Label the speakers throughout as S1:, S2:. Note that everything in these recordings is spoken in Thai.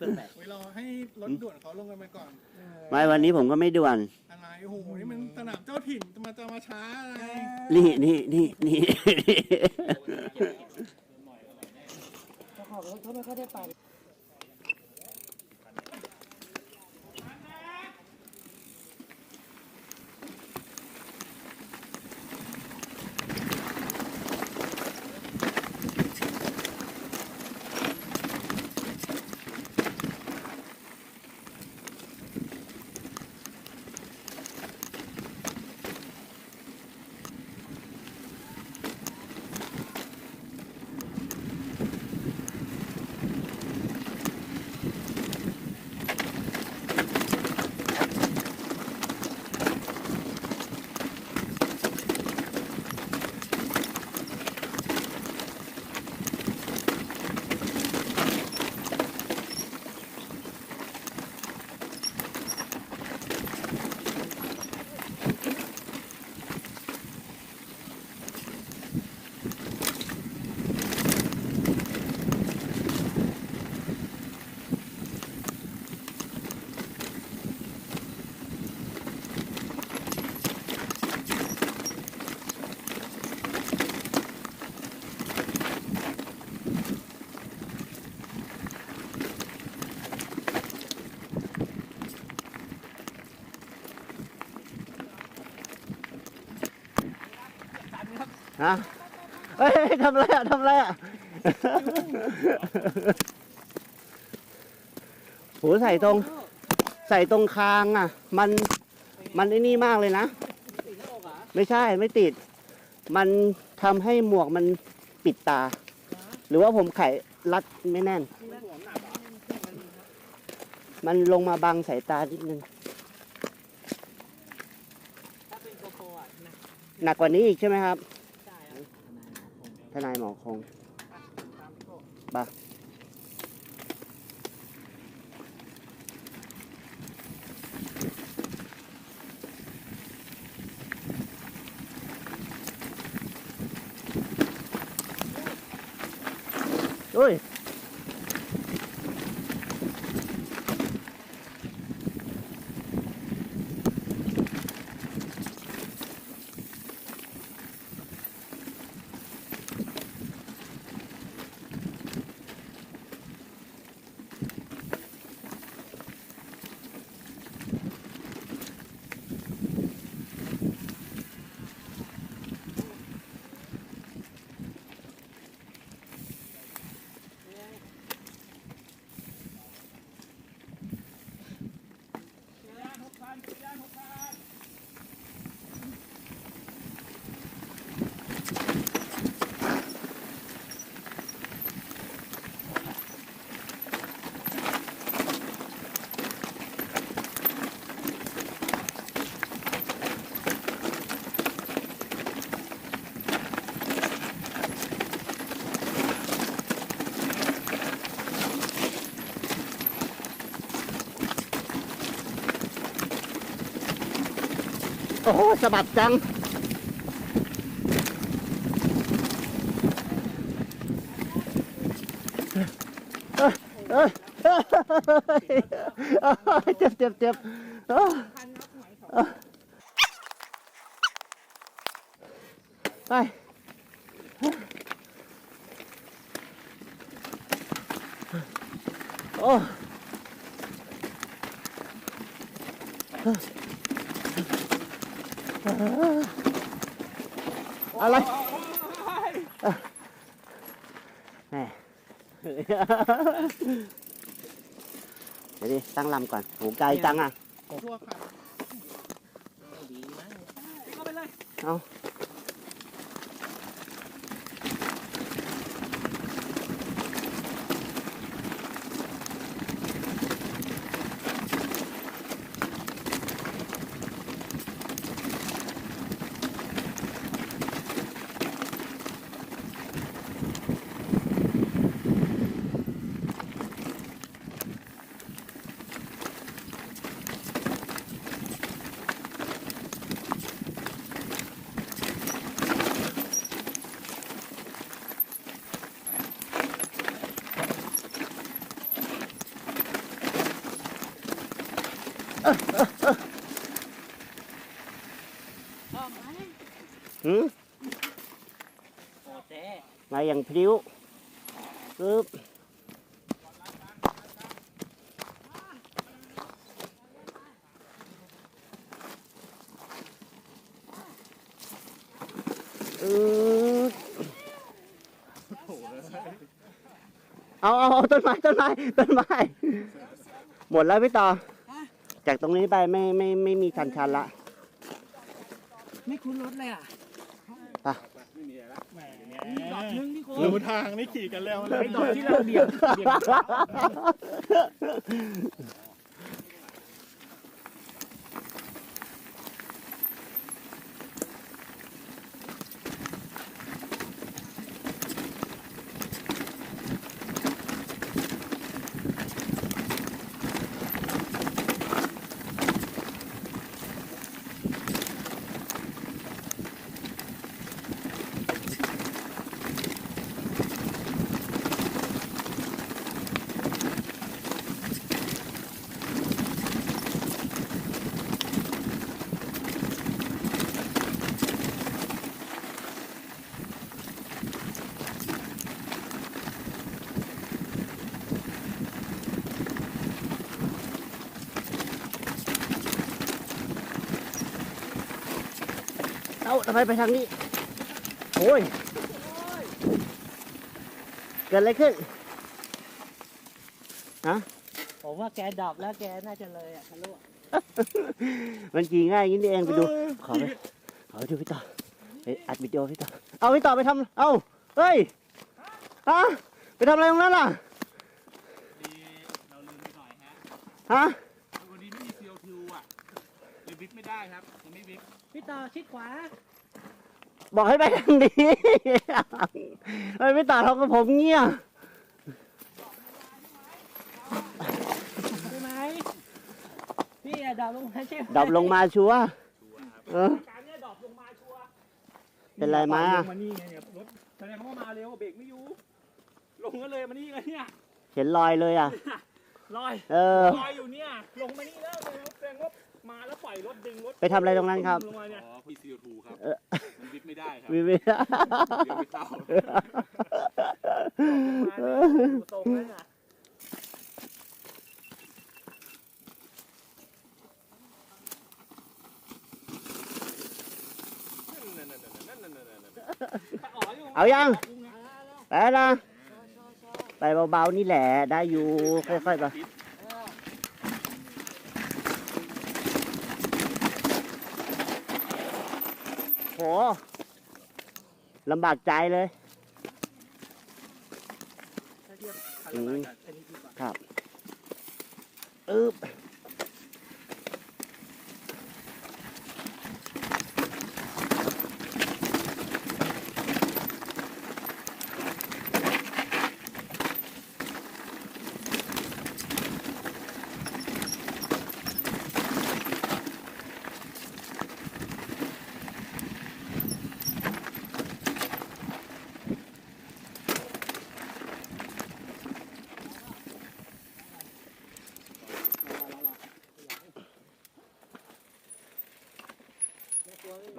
S1: เครื่องแตก
S2: ไว้รอให้รถด่วนเขาลงกันไปก่อน
S3: ไม่วันนี้ผมก็ไม่ด่วน
S2: อะไรโอ้โหนี่มันสนามเจ้าถิ่นจะมาจะมาช้าอะไร
S3: นี่นี่นี่นี่
S4: ขอบรถเขาไม่ค่อยได้ไป
S3: ฮะเฮ้ยทำไรอะทำไรอะโหใส่ตรง ใส่ตรงคางอะ มันมันไอ้นี่มากเลยนะ ไม่ใช่ไม่ติด มันทำให้หมวกมันปิดตา หรือว่าผมไขรัดไม่แน่น มันลงมาบังสายตานิดนึงหนักกว่านี้อีกใช่ไหมครับ ทนายหมอคง
S4: ตามพี่โก้
S3: บ่าโอ้ย อ้โหสะบัดจัง เอ้ยเอ้ยเจ็บเจ็บเจ็บเอ้ยเอ้ยไป โอ้ อะไรแหมเดี๋ยวดิตั้งลำก่อนโหไกลจังอะ
S2: ทั่วค่ะ
S4: ดีมาก
S2: เข้าไปเลย
S3: เอา
S4: หม
S3: หื
S4: อ
S3: มาอย่างพริ้วปึ๊บอือเอเอาเอาต้นไม้ต้นไม้ต้นไม้ หมดแล้วพี่ต่อ จากตรงนี้ไปไม่ไม่ไม่มีชันชันๆละ
S4: ไม่คุ้นรถเลยอะ
S2: แหม
S4: มีดอกนึงที่คุณ
S2: รู้ทางนี่ขี่กันแล้วเล
S4: ไอ้
S2: ย
S4: ดอกที่เราเบี่ยงเบี่ยง
S3: เอ้าทำไมไปทางนี้ โอ้ย เกิดอะไรขึ้น
S4: ผมว่าแกดับแล้วแกน่าจะเลยอะทะลุ
S3: มันขี่ง่ายอย่างนี้นี่เองไปดู ขอไปขอไปดูพี่ต่อไปอัดวิดีโอพี่ต่อ เอาพี่ต่อไปทำเอาเฮ้ยฮะไปทำอะไรตรงนั้นล่ะ
S1: เราลืมไปหน่อยฮะ
S3: ฮะ
S1: วันนี้ไม่มี CO2 อะเลยบิ๊กไม่ได้ครับยังไม่บิ๊ก
S4: พี่ต่อชิดขวา
S3: บอกให้ไปทางนี้ทำไมพี่ต่อทำกับผมเงี้ย
S4: ใช่ไหมพี่อะดับลงมาใช่ไหม
S3: ดับลงมาชัวร์เออ
S1: การเนี้ยดรอปลงมาชัวร์
S3: เป็นไรมา
S1: ลงมานี่ไงเนี่ยรถแสดงว่ามาเร็วเบรกไม่อยู่ ลงก็เลยมานี่ไงเนี่ย
S3: เห็นรอยเลยอะ
S1: ลอย
S3: เออ
S1: ลอยอยู่เนี่ยลงมานี่แล้วแสดงว่า มาแล้วปล่อยรถดึงรถ
S3: ไปทำอะไรตรงนั้นครับ
S1: ลงมาเนี่ยอ๋อพี่ CO2 ครับ
S3: เออ
S1: มันบิ๊กไม่ได้ครับ
S3: มีไหม
S1: เดี๋ยวไม่เข้า
S4: มาเนี่ยอยู่ตรงนั้นอะ
S3: เอายังไปนะไปเบาๆนี่แหละได้อยู่ค่อยๆไปโห ลำบากใจเลย
S4: ถ้าเทียบคัน
S3: อื
S4: ละ
S3: ม
S4: ร้อยกับอันนี้ดีกว่า
S3: อึ๊บ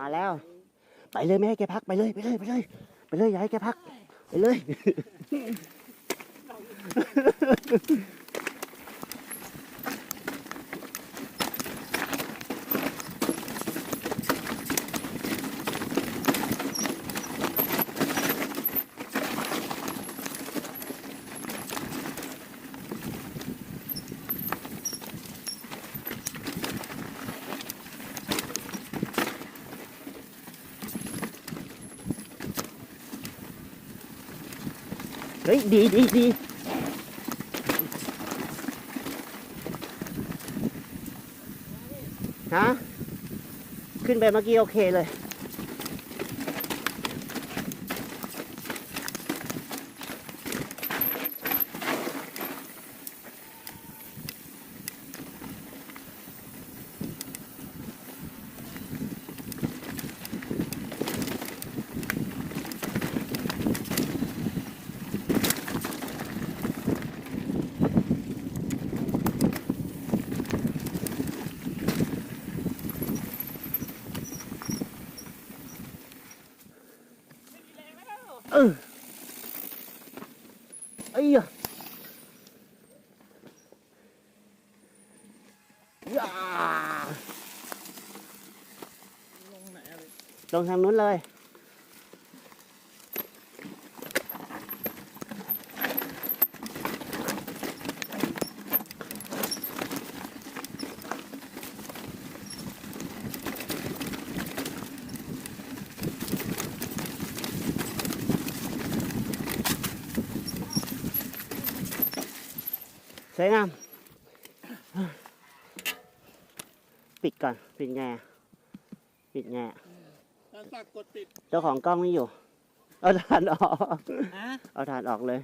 S3: มาแล้ว ไปเลยไม่ให้แกพักไปเลยไปเลยไปเลยไปเลยอย่าให้แกพัก ไปเลย ฮ้ย ดีดีดีฮะขึ้นไปเมื่อกี้โอเคเลย ลงทางนู้นเลย สวยงามปิดก่อน ปิดไงอะปิดไงอะ
S2: แล้ว สักกดปิด
S3: เจ้าของกล้องไม่อยู่ เอาถ่านออก
S4: ฮะ
S3: เอาถ่านออกเลย